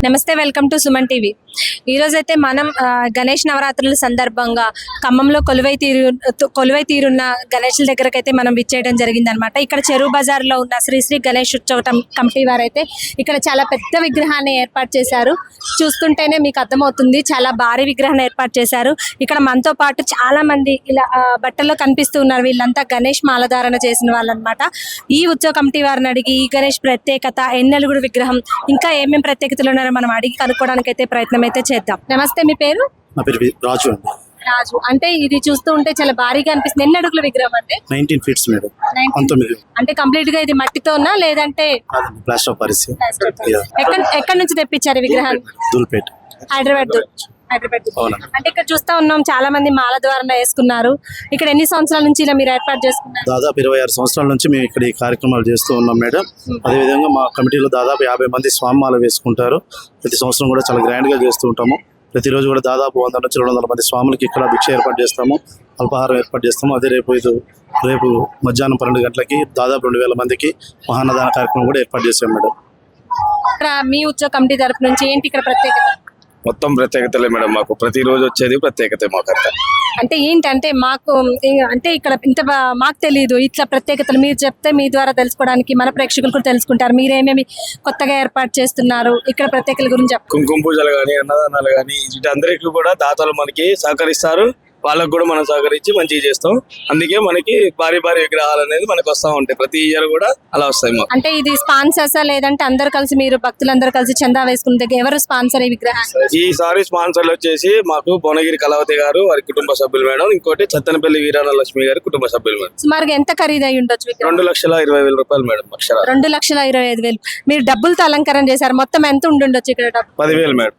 నమస్తే welcome to Suman TV. ఈరోజు అయితే మనం ఆ, గణేష్ నవరాత్రుల సందర్భంగా ఖమ్మంలో కొలువై తీరు కొలువై తీరున్న గణేష్ల దగ్గరకు అయితే మనం విచ్చేయడం జరిగింది అనమాట ఇక్కడ చెరువు బజార్లో ఉన్న శ్రీ శ్రీ గణేష్ ఉత్సవ కం- కమిటీ వారైతే ఇక్కడ చాలా పెద్ద విగ్రహాన్ని ఏర్పాటు చేశారు. చూస్తుంటేనే మీకు అర్థమవుతుంది చాలా భారీ విగ్రహాన్ని ఏర్పాటు చేశారు. ఇక్కడ మనతో పాటు చాలా మంది ఇలా బట్టల్లో కనిపిస్తూ ఉన్నారు. వీళ్ళంతా గణేష్ మాలధారణ చేసిన వాళ్ళు అనమాట ఈ ఉత్సవ కమిటీ వారిని అడిగి ఈ గణేష్ ప్రత్యేకత ఎన్నెలుగుడు విగ్రహం ఇంకా ఏమేమి ప్రత్యేకతలు ఉన్నారు మనం అడిగి కనుక్కోవడానికి అయితే ప్రయత్నం అయితే చేద్దాం. నమస్తే మీ పేరు? నా పేరు వి- రాజు అండి. రాజు. అంటే ఇది చూస్తూ ఉంటే చాలా భారీగా అనిపిస్తుంది. ఎన్ని అడుగుల విగ్రహం అంటే నైన్టీన్ ఫీట్స్ మేడం. 19 పంతొమ్మిది. అంటే కంప్లీట్గా ఇది లేదంటే ప్లాస్టర్ ఆఫ్ పారిస్. Yeah. ఎక్కడ ఎక్కడి నుంచి తెప్పించారు విగ్రహాన్ని? దూల్పేట్ హైదరాబాద్ హైదరాబాద్ అంటే ఇక్కడ చూస్తా ఉన్నాం చాలా మంది మాల ద్వారా వేసుకున్నారు. ఇక్కడ ఎన్ని సంవత్సరాల నుంచి ఇలా మీరు ఏర్పాటు చేసుకున్నారు? దాదాపు ఇరవై ఆరు సంవత్సరాల నుంచి మేము ఇక్కడ ఈ కార్యక్రమాలు చేస్తూ ఉన్నాం మేడం. అదేవిధంగా మా కమిటీలో దాదాపు యాభై మంది స్వామిమాల వేసుకుంటారు. ప్రతి సంవత్సరం కూడా చాలా గ్రాండ్గా చేస్తూ ఉంటాము. ప్రతిరోజు కూడా దాదాపు వంద నుంచి రెండు వందల మంది స్వాములకి ఇక్కడ భిక్ష ఏర్పాటు చేస్తాము అల్పాహారం ఏర్పాటు చేస్తాము. అదే రేపు ఇది రేపు మధ్యాహ్నం పన్నెండు గంటలకి దాదాపు రెండు వేల మందికి మహాన్నదాన కార్యక్రమం కూడా ఏర్పాటు చేసాం మేడం. మీ ఉత్సవ కమిటీ తరపు నుంచి ఏంటి ఇక్కడ ప్రత్యేకత? మొత్తం ప్రత్యేకతలే మేడం మాకు. ప్రతిరోజు వచ్చేది ప్రత్యేకతే మాకు అంతా అంటే ఏంటంటే మాకు అంటే ఇక్కడ ఇంత మాకు తెలియదు ఇట్లా ప్రత్యేకతలు మీరు చెప్తే మీ ద్వారా తెలుసుకోవడానికి మన ప్రేక్షకులు కూడా తెలుసుకుంటారు. మీరేమేమి కొత్తగా ఏర్పాటు చేస్తున్నారు? ఇక్కడ ప్రత్యేకతల గురించి కుంకుమ పూజలు కానీ అన్నదానాలు కానీ వీటందరికీ కూడా దాతలు మనకి సహకరిస్తారు. వాళ్ళకు కూడా మనం సహకరించి మంచిగా చేస్తాం. అందుకే మనకి భారీ భారీ విగ్రహాలు అనేది మనకు వస్తూ ఉంటాయి. ప్రతి ఇయర్ కూడా అలా వస్తాయి మాకు. అంటే ఇది స్పాన్సర్స్ లేదంటే అందరు కలిసి మీరు భక్తులందరూ కలిసి చందా వేసుకున్న ఎవరు స్పాన్సర్ ఈ విగ్రహాన్ని ఈసారి స్పాన్సర్లు వచ్చేసి మాకు భువనగిరి కళావతి గారు వారి కుటుంబ సభ్యులు మేడం ఇంకోటి చత్తనపల్లి వీరాన లక్ష్మి గారి కుటుంబ సభ్యులు మేడం. సుమారుగా ఎంత ఖరీదు అయి ఉండొచ్చు రెండు లక్షల ఇరవై వేల రూపాయలు మేడం రెండు లక్షల ఇరవై ఐదు వేలు. మీరు డబ్బులతో అలంకరణ చేశారు. మొత్తం ఎంత ఉండుండొచ్చు ఇక్కడ పదివేలు మేడం.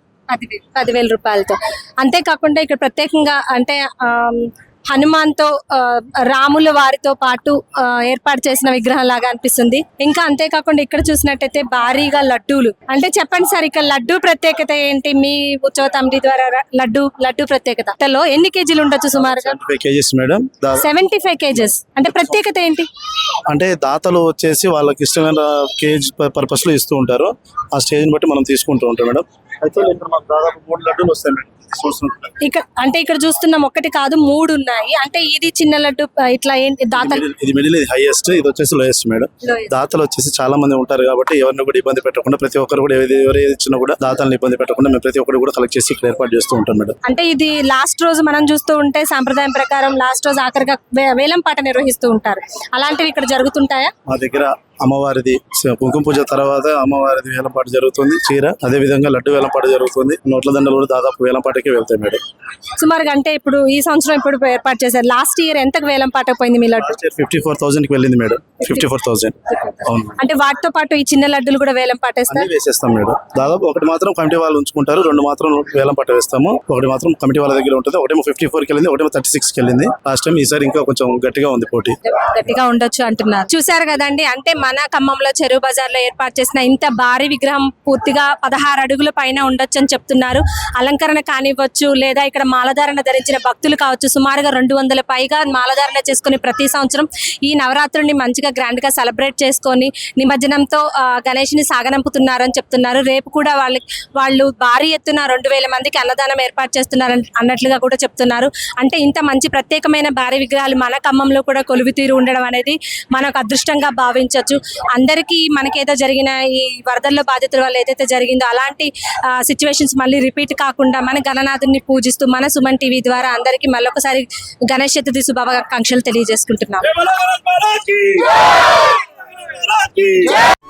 పదివేలు రూపాయలతో. అంతేకాకుండా ఇక్కడ ప్రత్యేకంగా అంటే హనుమాన్తో రాముల వారితో పాటు ఏర్పాటు చేసిన విగ్రహం లాగా అనిపిస్తుంది. ఇంకా అంతేకాకుండా ఇక్కడ చూసినట్టయితే భారీగా లడ్డూలు. అంటే చెప్పండి సార్ ఇక్కడ లడ్డూ ప్రత్యేకత ఏంటి? మీ ఉత్సవ కమిటీ ద్వారా లడ్డు లడ్డు ప్రత్యేకత. లో ఎన్ని కేజీలు ఉండొచ్చు సుమారుగా? KGs madam. Seventy five KGs. అంటే ప్రత్యేకత ఏంటి? అంటే దాతలు వచ్చేసి వాళ్ళకి ఇష్టమైన కేజ్ పర్పస్లో ఇస్తూ ఉంటారు. ఆ స్టేజ్ బట్టి మనం తీసుకుంటూ ఉంటాం మేడం. అయితే ఇక్కడ మాకు దాదాపు మూడు లడ్డూలు వస్తాయి మేడం ఈ సంవత్సరం. ఇక్కడ అంటే ఇక్కడ చూస్తున్నాం ఒకటి కాదు మూడు ఉన్నాయి. అంటే ఇది చిన్న లడ్డు ఇట్లా ఏంటి దాత ఇది మిడిల్ ఇది హైయెస్ట్ ఇది వచ్చేసి లోయెస్ట్ మేడం. దాతలు వచ్చేసి చాలా మంది ఉంటారు కాబట్టి ఎవరిని కూడా ఇబ్బంది పెట్టకుండా ప్రతి ఒక్కరు కూడా ఏది ఎవరు ఏది ఇచ్చినా కూడా దాతలను ఇబ్బంది పెట్టకుండా మేము ప్రతి ఒక్కరు కూడా కలెక్ట్ చేసి ఇక్కడ ఏర్పాటు చేస్తూ ఉంటాం మేడం. అంటే ఇది లాస్ట్ రోజు మనం చూస్తూ ఉంటే సాంప్రదాయం ప్రకారం లాస్ట్ రోజు ఆఖరిగా వేలం పాట నిర్వహిస్తూ ఉంటారు. అలాంటివి ఇక్కడ జరుగుతుంటాయా? మా దగ్గర అమ్మవారిది కుంకుమ పూజ తర్వాత అమ్మవారిది వేలంపాట జరుగుతుంది చీర అదే విధంగా లడ్డు వేలంపాట జరుగుతుంది. నోట్ల దండలు కూడా దాదాపు వేలంపాటకి వెళ్తాయి మేడం. సుమారుగా అంటే ఇప్పుడు ఈ సంవత్సరం ఇప్పుడు ఏర్పాటు చేశారు. లాస్ట్ ఇయర్ ఎంతకు వేలం పాట పోయింది మీ లడ్డు? ఫిఫ్టీ ఫోర్ థౌసండ్కి వెళ్ళింది మేడం. ఫిఫ్టీ ఫోర్ థౌసండ్ అంటే వాటితో పాటు ఈ చిన్న లడ్డులు కూడా వేలం పాటేస్తారు? వేసేస్తాం మేడం. దాదాపు ఒకటి మాత్రం కమిటీ వాళ్ళు ఉంచుకుంటారు రెండు మాత్రం వేలం పట్ట వేస్తాము. ఒకటి మాత్రం కమిటీ వాళ్ళ దగ్గర ఉంటుంది ఒకటేమో ఫిఫ్టీ ఫోర్కి వెళ్ళింది ఒకటేమో థర్టీ సిక్స్కి వెళ్ళింది. లాస్ట్ టైం ఈసారి ఇంకా కొంచెం గట్టిగా ఉంది పోటీ. గట్టిగా ఉండొచ్చు అంటున్నారు. చూసారు కదండి అంటే మన ఖమ్మంలో చెరువు బజార్లో ఏర్పాటు చేసిన ఇంత భారీ విగ్రహం పూర్తిగా పదహారు అడుగుల పైన ఉండొచ్చు అని చెప్తున్నారు. అలంకరణ కానివ్వచ్చు లేదా ఇక్కడ మాలధారణ ధరించిన భక్తులు కావచ్చు సుమారుగా రెండు వందల పైగా మాలధారణ చేసుకుని ప్రతి సంవత్సరం ఈ నవరాత్రుల్ని మంచిగా గ్రాండ్గా సెలబ్రేట్ చేసుకొని నిమజ్జనంతో గణేష్ని సాగనంపుతున్నారని చెప్తున్నారు. రేపు కూడా వాళ్ళకి వాళ్ళు భారీ ఎత్తున రెండు వేల మందికి అన్నదానం ఏర్పాటు చేస్తున్నారు అన్నట్లుగా కూడా చెప్తున్నారు. అంటే ఇంత మంచి ప్రత్యేకమైన భారీ విగ్రహాలు మన ఖమ్మంలో కూడా కొలువు తీరు ఉండడం అనేది మనకు అదృష్టంగా భావించవచ్చు అందరికీ మనకేదో జరిగిన ఈ వరదల్లో బాధితుల వల్ల ఏదైతే జరిగిందో అలాంటి సిచ్యువేషన్స్ మళ్ళీ రిపీట్ కాకుండా మన గణనాథుని పూజిస్తూ మన సుమన్ టీవీ ద్వారా అందరికీ మళ్ళొకసారి గణేష్ చతుర్థి శుభాకాంక్షలు తెలియజేసుకుంటున్నాం. Lucky! Yeah!